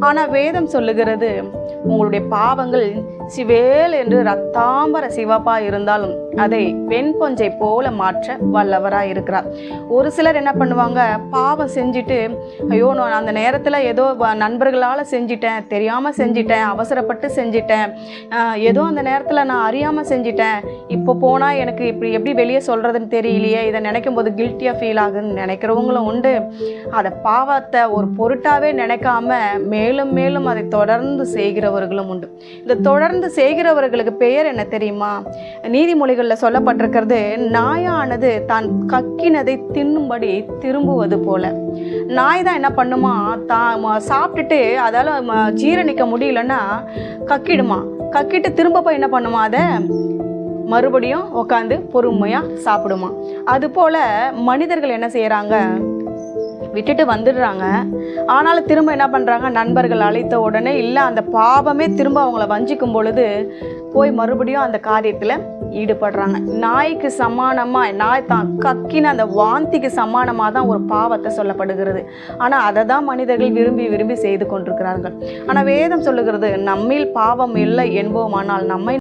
ஆனால் வேதம் சொல்லுகிறது உங்களுடைய பாவங்கள் சிவேல் என்று ரத்தாம்பர சிவப்பா இருந்தாலும் அதை வெண் பொஞ்சை போல மாற்ற வல்லவராக இருக்கிறார். ஒரு சிலர் என்ன பண்ணுவாங்க பாவம் செஞ்சுட்டு ஐயோ நான் அந்த நேரத்தில் ஏதோ வ- நண்பர்களால் செஞ்சிட்டேன் தெரியாமல் செஞ்சிட்டேன் அவசரப்பட்டு செஞ்சிட்டேன் ஏதோ அந்த நேரத்தில் நான் அறியாமல் செஞ்சிட்டேன் இப்போ போனால் எனக்கு இப்படி எப்படி வெளியே சொல்கிறதுன்னு தெரியலையே இதை நினைக்கும் போது கில்ட்டியாக ஃபீல் ஆகுதுன்னு நினைக்கிறவங்களும் உண்டு. அதை பாவத்தை ஒரு பொருட்டாகவே நினைக்காம மேலும் மேலும் அதை தொடர்ந்து செய்கிறவர்களும் உண்டு. இந்த தொடர்ந்து செய்கிறவர்களுக்கு பெயர் என்ன தெரியுமா? நீதிமொழிகள் நீதிமொழிகளில் சொல்லப்பட்டிருக்கிறது நாயானது தான் கக்கினதை தின்னும்படி திரும்புவது போல. நாய் தான் என்ன பண்ணுமா தான் சாப்பிட்டுட்டு அதால் ம- ஜீரணிக்க முடியலன்னா கக்கிடுமா. கக்கிட்டு திரும்ப போய் என்ன பண்ணுமா அதை மறுபடியும் உட்காந்து பொறுமையாக சாப்பிடுமா. அதுபோல் மனிதர்கள் என்ன செய்கிறாங்க விட்டுட்டு வந்துடுறாங்க. ஆனாலும் திரும்ப என்ன பண்ணுறாங்க நண்பர்கள் அழைத்த உடனே இல்லை அந்த பாவமே திரும்ப அவங்கள வஞ்சிக்கும் பொழுது போய் மறுபடியும் அந்த காரியத்தில் ஈடுபடுறாங்க. நாய்க்கு சமானமாக நாய் தான் கக்கின அந்த வாந்திக்கு சமானமாக தான் ஒரு பாவத்தை சொல்லப்படுகிறது. ஆனால் அதை தான் மனிதர்கள் விரும்பி விரும்பி செய்து கொண்டிருக்கிறார்கள். ஆனால் வேதம் சொல்லுகிறது நம்மில் பாவம் இல்லை என்போமானால் நம்மை